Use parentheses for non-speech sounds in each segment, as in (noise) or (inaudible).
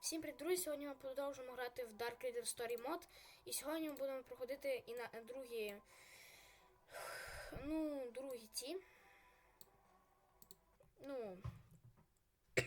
Всім привіт, друзі! Сьогодні ми продовжуємо грати в Dark Reader Story Mod. І сьогодні ми будемо проходити і на другі. Ну, другі ті. Ну. (clears throat)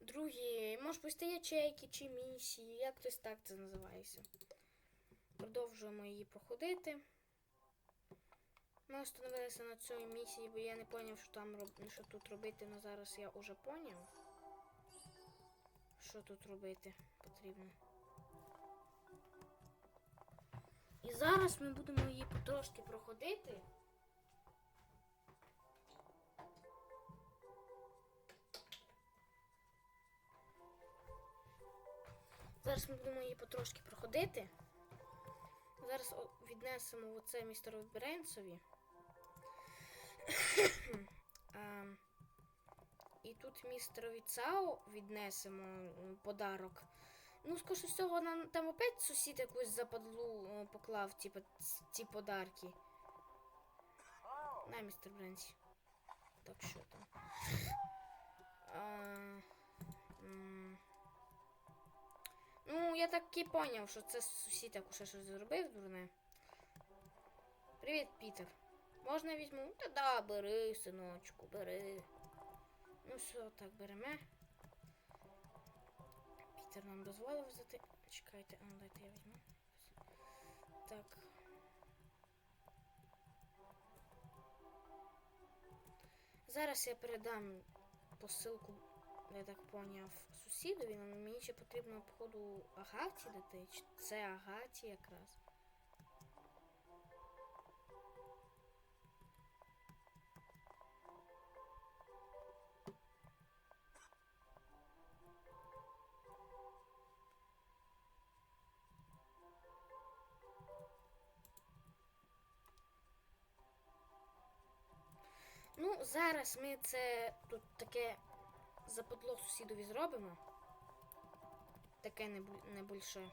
другі, може бути, ячейки чи місії, як хтось так це називається. Продовжуємо її проходити. Ми остановилися на цій місії, бо я не зрозумів, що там що тут робити, але зараз я вже зрозумів. Що тут робити потрібно. І зараз ми будемо її потрошки проходити. Зараз ми будемо її потрошки проходити. Зараз віднесемо оце містеру Бренцові. (coughs) І тут містерові Цао віднесемо подарок. Ну, скоріше всього, нам там опять сусід якусь западлу е, поклав, типу, ці подарки. На, містер Бренсі. Так, що там? А, ну, я так і поняв, що це сусід так щось зробив, дурне. Привіт, Пітер. Можна візьму? Та да, бери, синочку, бери. Ну все, так беремо. Пітер нам дозволив взяти. Чекайте, а дайте я візьму. Так. Зараз я передам посилку, я так поняв, сусідові, але мені ще потрібно, походу, Агаті дати. Це Агаті якраз. Ну, зараз ми це тут таке западло сусідові зробимо. Таке не, бу- не більше.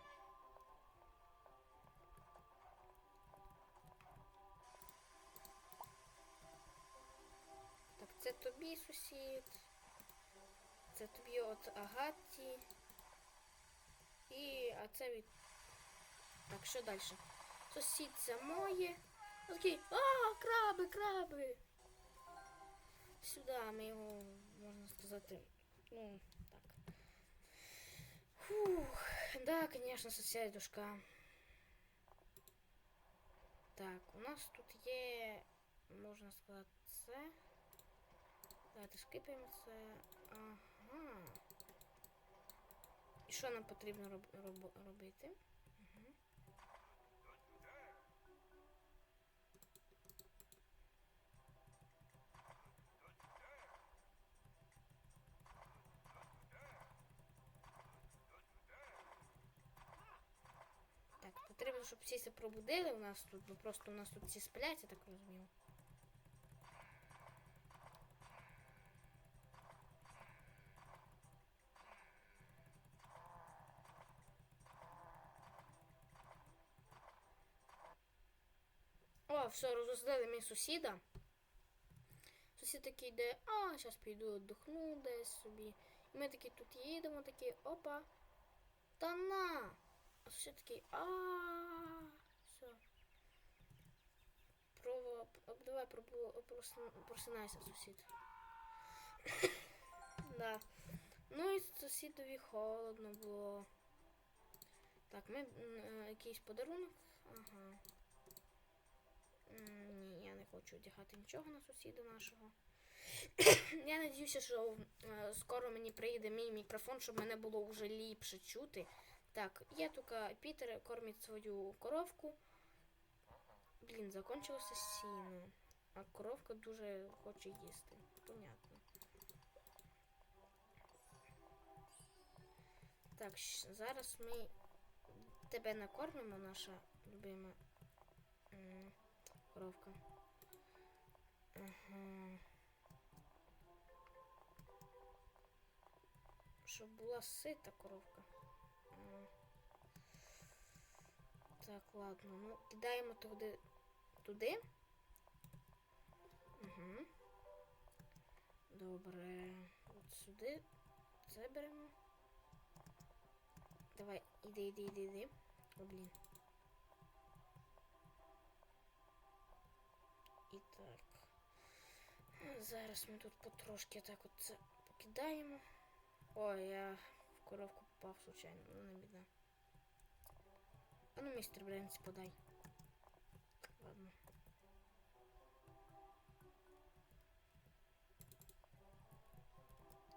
Так, це тобі сусід. Це тобі от Агаті. І. А це від. Так, що далі? Сусід це моє. Такий, а, краби, краби. Сюди ми його, можна сказати, ну, так. Фух, да, конечно, сусідушка. Так, у нас тут є, можна сказати, це. Давайте скипаємо це. Ага. І що нам потрібно роб, роб, робити? Угу. Так, потрібно, щоб всі це пробудили у нас тут, бо просто у нас тут всі сплять, я так розумію. О, все, розозлили мій сусіда. Сусід такий йде, а, зараз піду віддохну десь собі. І ми такі тут їдемо, такі, опа. Та на! Сусід такий, а все. Про, давай просинайся, сусід. да. Ну і сусідові холодно було. Так, ми е, якийсь подарунок. Ага. Ні, я не хочу одягати нічого на сусіда нашого. (coughs) я надіюся, що е, скоро мені приїде мій мікрофон, щоб мене було вже ліпше чути. Так, є тут Пітер кормить свою коровку. Блін, закончилося сіно. А коровка дуже хоче їсти. Понятно. Так, зараз ми тебе накормимо, наша любима коровка. Ага. Щоб була сита коровка. Так, ладно. Ну, кидаємо туди. Туди. Угу. Добре. От сюди. Це беремо. Давай, іди, іди, іди, іди. О, блін. І так. Зараз ми тут потрошки так от це покидаємо. Ой, я в коровку попав случайно, ну не біда. А ну, містер Бренці, подай. Ладно.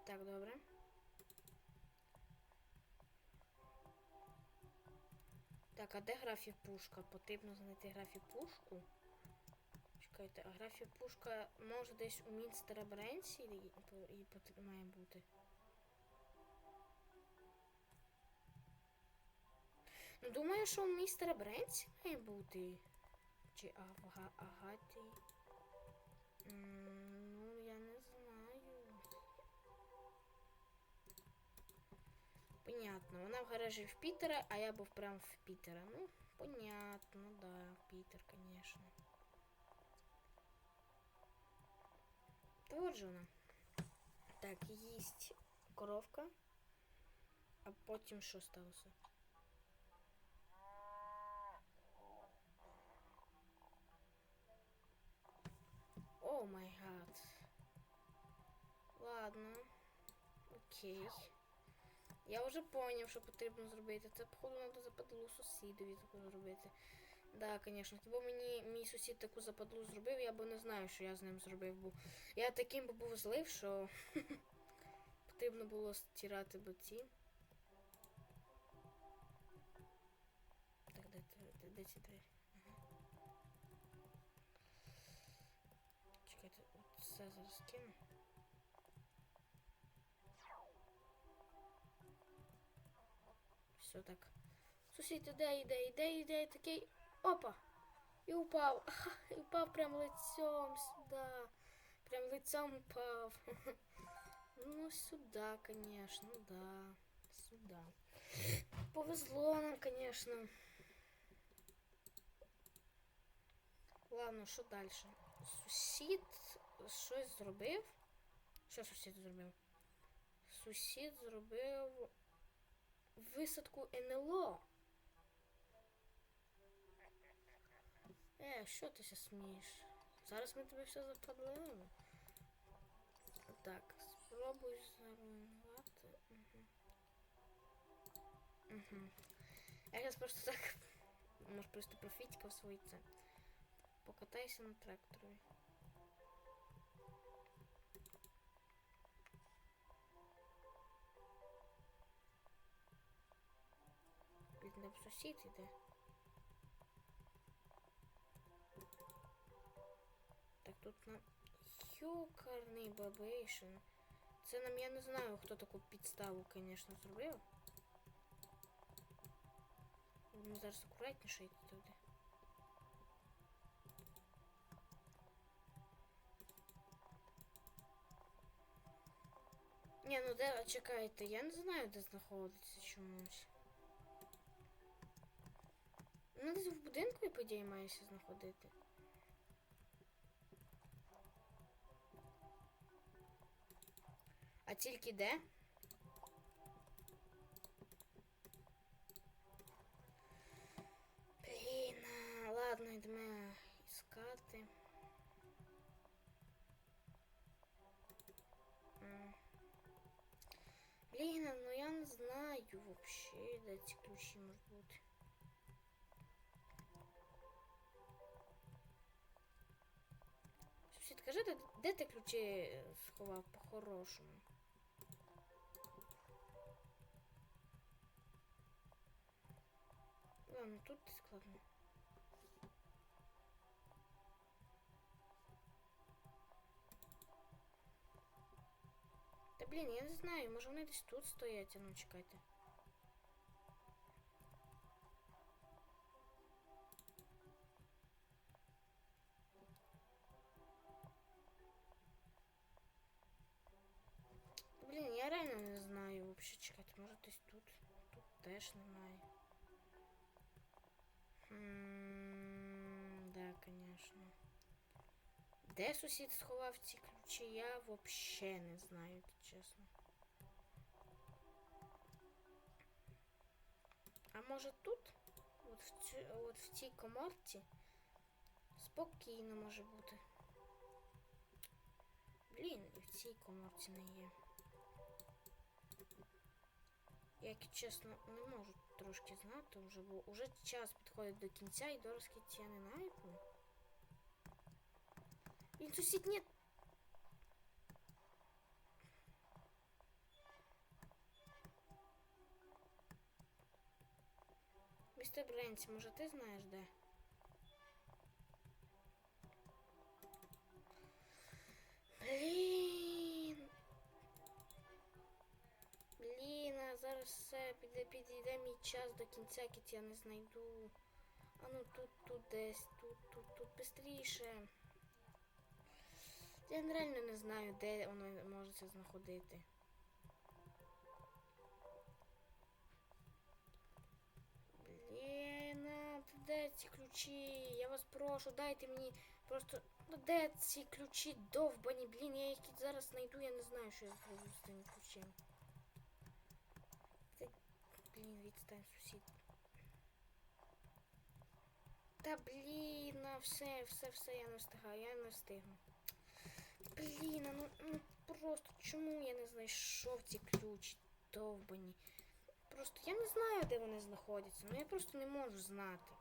Так, добре. Так, а де графі-пушка? Потрібно знайти графі-пушку. Чекайте, а графі-пушка може десь у мінстера Бренсі і, має бути. Думаю, що у містера Бренсі має бути. Чи ага, Агаті. Ну, я не знаю. Понятно. Вона в гаражі в Пітера, а я був прям в Пітера. Ну, понятно, да, Пітер, конечно. Та от же вона. Так, їсть коровка. А потім що сталося? О май гад. Ладно. Окей. Я вже поняв, що потрібно зробити. Це, походу, треба западлу сусідові таку зробити. Да, звісно. Якби мені мій сусід таку западлу зробив, я би не знаю, що я з ним зробив. Бо я таким би був злив, що (laughs) потрібно було стирати би ці. Так, де, де, де ці двері? от все зараз кину. Все так. Сусід іде, іде, іде, іде, і такий. Опа! І упав. Ага, (laughs) і упав прям лицом сюди. Прям лицом упав. (laughs) Ну, сюда, конечно, да. Сюда. Повезло нам, конечно. Ладно, що далі? Сусід Щось зробив. Що сусід зробив? Сусід зробив висадку НЛО. Е, що ти ся смієш? Зараз ми тебе все западлимо. Так, спробуй заруйнувати. Угу. Угу. Я зараз просто так. (laughs) Може просто профітикав свої це. Покатайся на тракторі. Там сусід іде. Так, тут нам Юкарний бабейшин. Це нам я не знаю, хто таку підставу, звісно, зробив. Будемо зараз акуратніше йти туди. Ні, ну де, чекайте, я не знаю, де знаходиться чомусь. Ну, десь в будинку, по ідеї, мається знаходити. А тільки де? Блін, ладно, йдемо іскати. Блін, ну я не знаю вообще, де ці ключі можуть бути. Сусід, кажи, де, де ти ключі е, сховав по-хорошому? Ладно, тут складно. Та блін, я не знаю, може вони десь тут стоять, а ну чекайте. Я реально не знаю вообще чекайте, може десь тут. Тут теж немає. Хм, да, конечно. Де сусід сховав ці ключі, я вообще не знаю, чесно. А може тут? От в, цю, от в цій коморці? Спокійно може бути. Блін, в цій коморці не є. Я, як чесно, не можу трошки знати вже, бо вже час підходить до кінця і до розкриття не найпу. Він сусід ні. Містер Бренці, може ти знаєш де? Блін. Блін, а зараз все піде, підійде мій час до кінця, кіт я не знайду. А ну тут, тут десь, тут, тут, тут бистріше. Я реально не знаю, де воно може знаходити. Блін, де ці ключі? Я вас прошу, дайте мені просто. Ну де ці ключі довбані, блін, я їх зараз знайду, я не знаю, що я зроблю з тими ключами. Блін, відстань сусід. Та блін, на все, все, все, я не встигаю, я не встигну. Блін, ну, ну просто чому я не знайшов ці ключі довбані? Просто я не знаю, де вони знаходяться, ну я просто не можу знати.